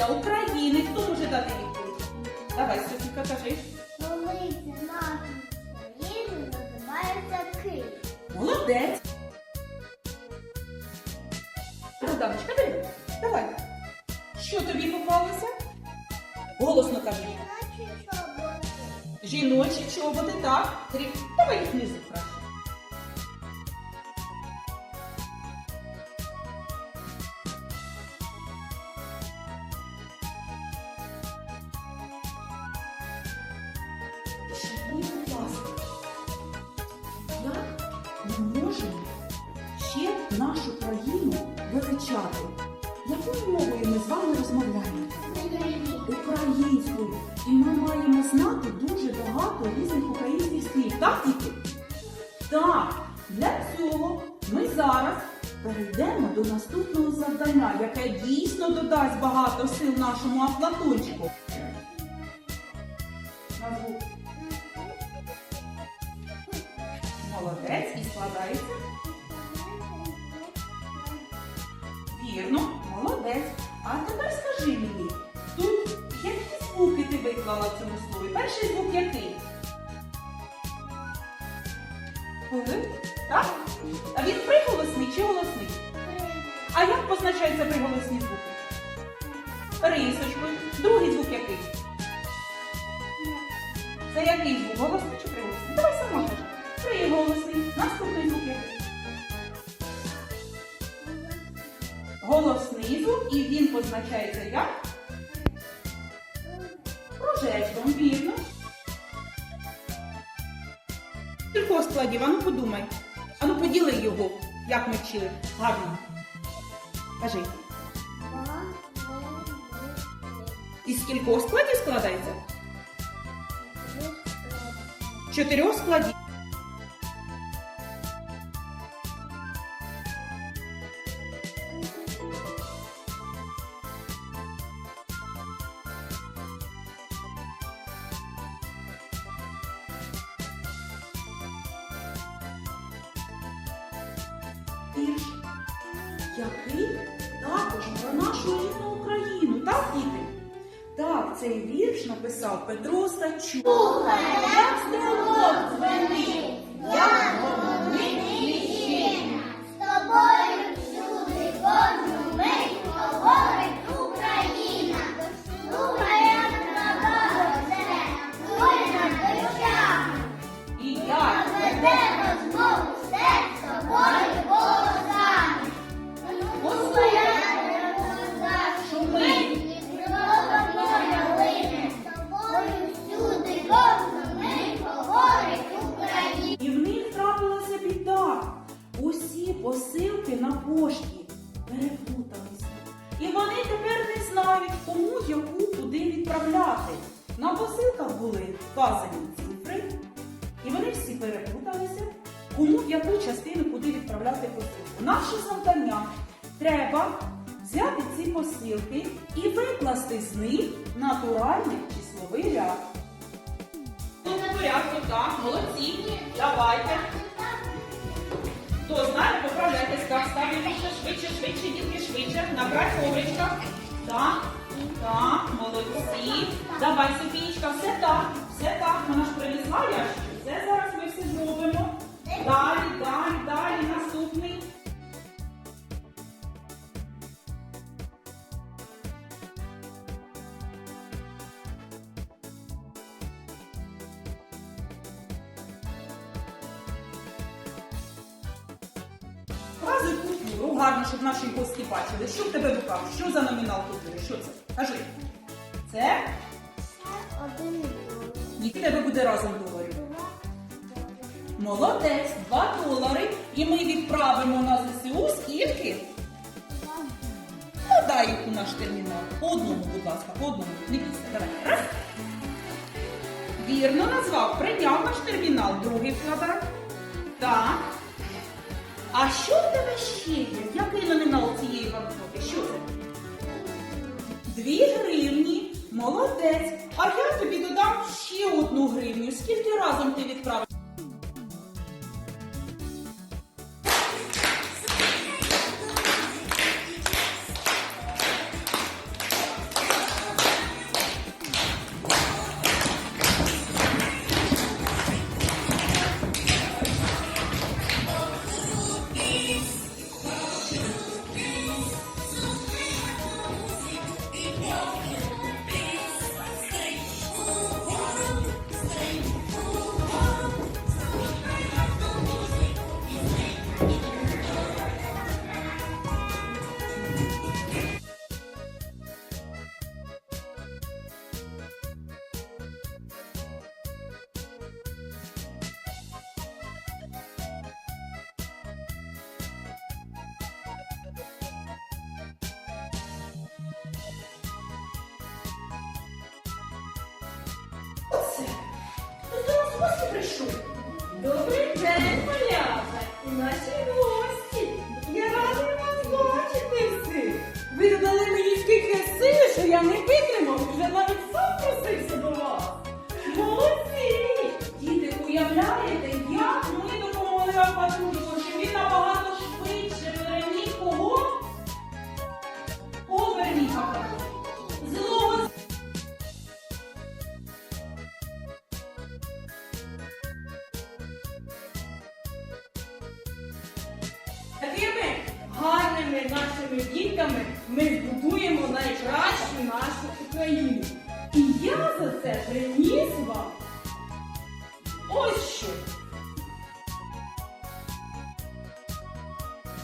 Столиця України. Хто може дати відповідь? Давай, Софіка, кажи. Столиця нашої країни називається Київ. Молодець. Богданочка, бери. Давай. Що тобі попалося? Голосно кажи. Жіночі чоботи, так. Давай їх внизу краще. Будь ласка, як ми можемо ще нашу країну вивчати? Якою мовою ми з вами розмовляємо? Українською. І ми маємо знати дуже багато різних українських слів. Так, діти? Так, для цього ми зараз перейдемо до наступного завдання, яке дійсно додасть багато сил нашому аплатончику. Назву. Молодець і складається. Вірно, молодець. А тепер виклала цьому слові? Перший звук який? Так? А він приголосний чи голосний? А як позначаються приголосні звуки? Рисочкою. Другий звук який? Це який звук? Голосний чи приголосний? Давай сама кажи. Приголосний. Наступний звук який? Голосний звук, і він позначається як? Кружечком, вірно. Кількох складів, ану подумай. Ану поділи його, як ми вчили. Гарно. Кажи. Із кількох складів складається? Чотирьох складів. Вірш, який також про нашу рідну Україну, так, діти? Так, цей вірш написав Петро Стачук. Слухай, як стрілок дзвенить, як І вони тепер не знають, кому яку куди відправляти. На посилках були вказані цифри, і вони всі переплуталися, кому в яку частину куди відправляти посилку. Наше завдання треба взяти ці посилки і викласти з них натуральний числовий ряд. Тут на порядку, так, молодці. Давайте. Так, ставимося швидше, швидше, дітки, швидше. Набрать ковричка. Так, так, молодці. Давай, Софієчка, все так, все так. Вона ж принесла ж Все зараз Купюру, гарно, щоб наші гості бачили. Що в тебе в руках? Що за номінал купюри? Що це? Кажи. Це Один і в тебе буде разом доларів. Молодець, 2 долари. І ми відправимо на ЗСУ скільки? Подай їх у наш термінал. По одному, будь ласка, по одному. Не бійся. Давай. Раз. Вірно назвав. Прийняв наш термінал. Другий вкладай. Так. А що в тебе ще є? Який номінал цієї банкноти? Що це? Дві гривні. Молодець. А я тобі додам ще одну гривню. Скільки разом ти відправив? запрошую. Добрий день, поляка, і наші гості. Я рада вас бачити всіх. Ви додали мені стільки сили, що я не витримав. Вже два. дітками ми збудуємо найкращу нашу Україну. І я за це приніс вам ось що.